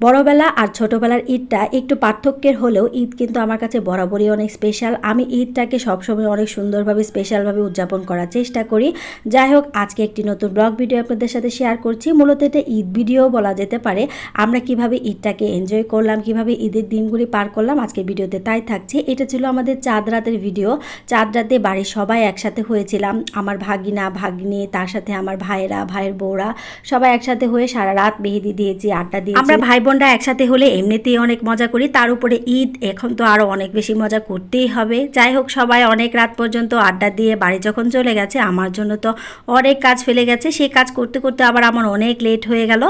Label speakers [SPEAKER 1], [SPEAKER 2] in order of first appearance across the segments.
[SPEAKER 1] বড়বেলা আর ছোটবেলার ঈদটা একটু পার্থক্যের হলেও ঈদ কিন্তু আমার কাছে বরাবরই অনেক স্পেশাল আমি ঈদটাকে সবসময় অনেক সুন্দরভাবে স্পেশালভাবে উদযাপন করার চেষ্টা করি। যাই হোক, আজকে একটি নতুন ব্লগ ভিডিও আপনাদের সাথে শেয়ার করছি। মূলত এটা ঈদ ভিডিও বলা যেতে পারে। আমরা কীভাবে ঈদটাকে এনজয় করলাম, কীভাবে ঈদের দিনগুলি পার করলাম আজকে ভিডিওতে তাই থাকছে। এটা ছিল আমাদের চাঁদ রাতের ভিডিও চাঁদ রাতে বাড়ির সবাই একসাথে হয়েছিলাম। আমার ভাগিনা, ভাগ্নি, তার সাথে আমার ভাইয়েরা, ভাইয়ের বউরা সবাই একসাথে হয়ে সারা রাত মেহেদি দিয়েছি, আড্ডা দিয়েছি। আমরা ভাই বোনরা একসাথে হলে এমনিতেই অনেক মজা করি। তার উপরে ঈদ, এখন তো আরও অনেক বেশি মজা করতেই হবে। যাই হোক, সবাই অনেক রাত পর্যন্ত আড্ডা দিয়ে বাড়ি যখন চলে গেছে, আমার জন্য তো অনেক কাজ ফেলে গেছে। সেই কাজ করতে করতে আবার আমার অনেক লেট হয়ে গেল।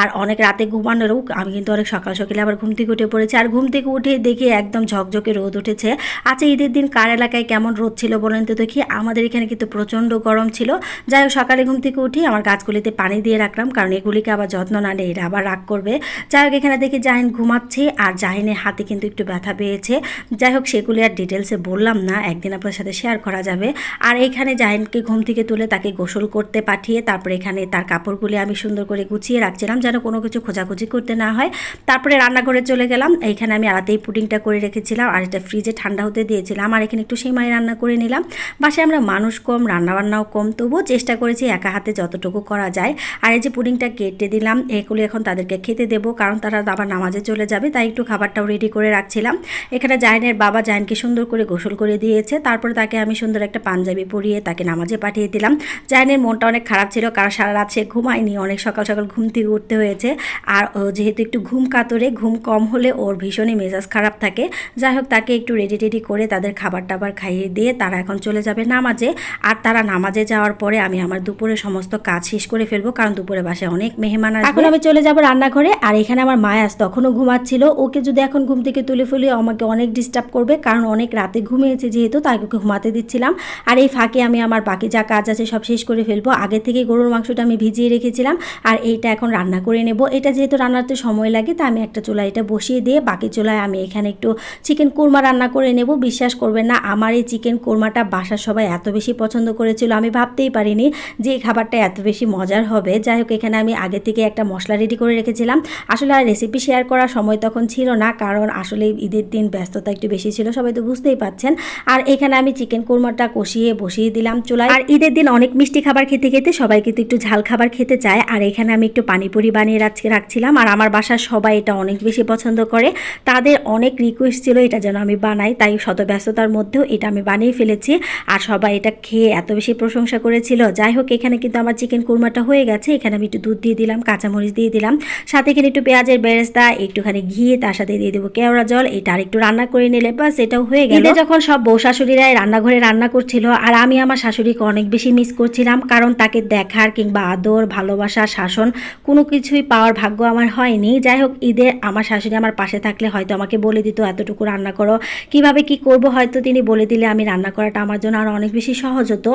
[SPEAKER 1] আর অনেক রাতে ঘুমানোরও আমি কিন্তু অনেক সকাল সকালে আবার ঘুম থেকে উঠে পড়েছি। আর ঘুম থেকে উঠে দেখি একদম ঝকঝকে রোদ উঠেছে। আচ্ছা ঈদের দিন কার এলাকায় কেমন রোদ ছিল বলেন তো দেখি? আমাদের এখানে কিন্তু প্রচণ্ড গরম ছিল। যাই হোক, সকালে ঘুম থেকে উঠি আমার গাছগুলিতে পানি দিয়ে রাখলাম। কারণ এগুলিকে আবার যত্ন না এরা আবার রাগ করবে। যাই হোক এখানে দেখি জাহিন ঘুমাচ্ছে আর জাহিনের হাতে কিন্তু একটু ব্যথা পেয়েছে। যাই হোক, সেগুলি আর ডিটেলসে বললাম না, একদিন আপনার সাথে শেয়ার করা যাবে। আর এখানে জাহিনকে ঘুম থেকে তুলে তাকে গোসল করতে পাঠিয়ে তারপরে এখানে তার কাপড়গুলি আমি সুন্দর করে গুছিয়ে রাখছিলাম যেন কোনো কিছু খোঁজাখুঁজি করতে না হয়। তারপরে রান্নাঘরে চলে গেলাম। এইখানে আমি আলাদাই পুডিংটা করে রেখেছিলাম আর এটা ফ্রিজে ঠান্ডা হতে দিয়েছিলাম আর এখানে একটু সেমাই রান্না করে নিলাম। বাসায় আমরা মানুষ কম, রান্নাবান্নাও কম, তবুও চেষ্টা করেছি একা হাতে যতটুকু করা যায়। আর এই যে পুডিংটা কেটে দিলাম, এগুলি এখন তাদেরকে খেতে দেবো কারণ তারা আবার নামাজে চলে যাবে, তাই একটু খাবারটাও রেডি করে রাখছিলাম। এখানে জাহিনের বাবা জাহিনকে সুন্দর করে গোসল করে দিয়েছে। তারপরে তাকে আমি সুন্দর একটা পাঞ্জাবি পরিয়ে তাকে নামাজে পাঠিয়ে দিলাম। জাহিনের মনটা অনেক খারাপ ছিল কারণ সারা রাত সে ঘুমায়নি, অনেক সকাল সকাল ঘুম থেকে উঠতে হয়েছে। আর যেহেতু একটু ঘুম কাতরে, ঘুম কম হলে ওর ভীষণই মেজাজ খারাপ থাকে। যাই হোক, তাকে একটু রেডি টেডি করে তাদের খাবার টাবার খাইয়ে দিয়ে তারা এখন চলে যাবে নামাজে। আর তারা নামাজে যাওয়ার পরে আমি আমার দুপুরে সমস্ত কাজ শেষ করে ফেলব, কারণ দুপুরে বাসায় অনেক মেহমান এখন আমি চলে যাব রান্নাঘরে, আর এখানে আমার মায়াস তখনও ঘুমাচ্ছিল। ওকে যদি এখন ঘুম থেকে তুলে ফুলে আমাকে অনেক ডিস্টার্ব করবে, কারণ অনেক রাতে ঘুমিয়েছে যেহেতু, তাই ওকে ঘুমাতে দিচ্ছিলাম। আর এই ফাঁকে আমি আমার বাকি যা কাজ আছে সব শেষ করে ফেলব। আগে থেকে গরুর মাংসটা আমি ভিজিয়ে রেখেছিলাম, আর এইটা এখন রান্না করে নেব। এটা যেহেতু রান্নাতে সময় লাগে তা আমি একটা চুলা এটা বসিয়ে দিয়ে বাকি চুলায় আমি এখানে একটু চিকেন কোরমা রান্না করে নেব। বিশ্বাস করবেন না, আমার এই চিকেন কোরমাটা বাসার সবাই এত বেশি পছন্দ করেছিল, আমি ভাবতেই পারিনি যে এই খাবারটা এত বেশি মজার হবে। যাই হোক, এখানে আমি আগে থেকে একটা মশলা রেডি করে রেখেছিলাম। আসলে আর রেসিপি শেয়ার করার সময় তখন ছিল না, কারণ আসলে ঈদের দিন ব্যস্ততা একটু বেশি ছিল, সবাই তো বুঝতেই পাচ্ছেন। আর এখানে আমি চিকেন কোরমাটা কষিয়ে বসিয়ে দিলাম চুলায়। আর ঈদের দিন অনেক মিষ্টি খাবার খেতে খেতে সবাই কিন্তু একটু ঝাল খাবার খেতে চায়। আর এখানে আমি একটু পানিপুরি বানিয়ে রাখছি রাখছিলাম। আর আমার বাসার সবাই এটা অনেক বেশি পছন্দ করে। তাদের অনেক রিকোয়েস্ট ছিল এটা যেন আমি বানাই, তাই শত ব্যস্ততার মধ্যেও এটা আমি বানিয়ে ফেলেছি। আর সবাই এটা খেয়ে এত বেশি প্রশংসা করেছিল। যাই হোক, এখানে কিন্তু আমার চিকেন কুরমাটা হয়ে গেছে। এখানে আমি একটু দুধ দিয়ে দিলাম, কাঁচামরিচ দিয়ে দিলাম। সাথে এখানে একটু পেঁয়াজের বেরেস্তা, একটুখানি ঘি, তার সাথে দিয়ে দেবো কেওড়া জল। এটা আর একটু রান্না করে নিলে বাস এটাও হয়ে গেল। যখন সব বউ শাশুড়িরাই রান্নাঘরে রান্না করছিল, আর আমি আমার শাশুড়িকে অনেক বেশি মিস করছিলাম, কারণ তাকে দেখার কিংবা আদর, ভালোবাসা, শাসন কোনো কিছুই পাওয়ার ভাগ্য আমার হয়নি। যাই হোক, ঈদে আমার শাশুড়ি আমার পাশে থাকলে হয়তো আমাকে বলে দিত, এতটুকু রান্না করো। কীভাবে কি করব, হয়তো তিনি বলে দিলে আমি রান্না করাটা আমার জন্য আরও অনেক বেশি সহজ হতো।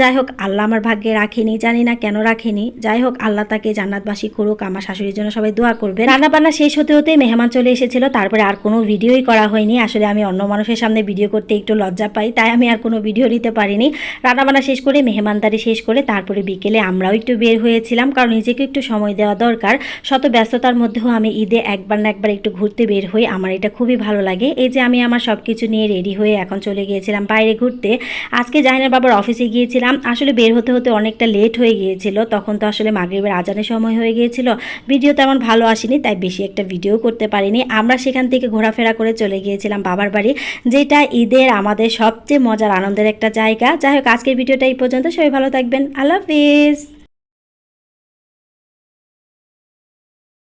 [SPEAKER 1] যাই হোক, আল্লাহ আমার ভাগ্যে রাখেনি, জানি না কেন রাখেনি। যাই হোক, আল্লাহ তাকে জান্নাতবাসী করুক, আমার শাশুড়ির জন্য সবাই দোয়া করবে। রান্না বান্না শেষ হতে হতে মেহমান চলে এসেছিল, তারপরে আর কোনো ভিডিওই করা হয়নি। আসলে আমি অন্য মানুষের সামনে ভিডিও করতে একটু লজ্জা পাই, তাই আমি আর কোনো ভিডিও নিতে পারিনি। রান্নাবান্না শেষ করে, মেহমানদারি শেষ করে, তারপরে বিকেলে আমরাও একটু বের হয়েছিলাম, কারণ নিজেকে একটু সময় দেওয়া দরকার। শত ব্যস্ততার মধ্যেও আমি ঈদে একবার না একবার একটু ঘুরতে বের হই, আমার এটা খুবই ভালো লাগে। এই যে আমি আমার সব কিছু নিয়ে রেডি হয়ে এখন চলে গিয়েছিলাম বাইরে ঘুরতে। আজকে জাহিনার বাবার অফিসে গিয়েছিলাম, আসলে বের হতে হতে অনেকটা লেট হয়ে গিয়েছিল, তখন তো আসলে মাগরীবের আজানের সময় হয়ে গিয়েছিল। ভিডিও তেমন ভালো আসেনি। তাই বেশি একটা ভিডিও করতে পারিনি। আমরা সেখান থেকে ঘোরাফেরা করে চলে গিয়েছিলাম বাবার বাড়ি, যেটা ঈদের আমাদের সবচেয়ে মজার, আনন্দের একটা জায়গা। যাই হোক, আজকের ভিডিওটা এই পর্যন্ত। সবাই ভালো থাকবেন। আল্লাহ হাফিজ।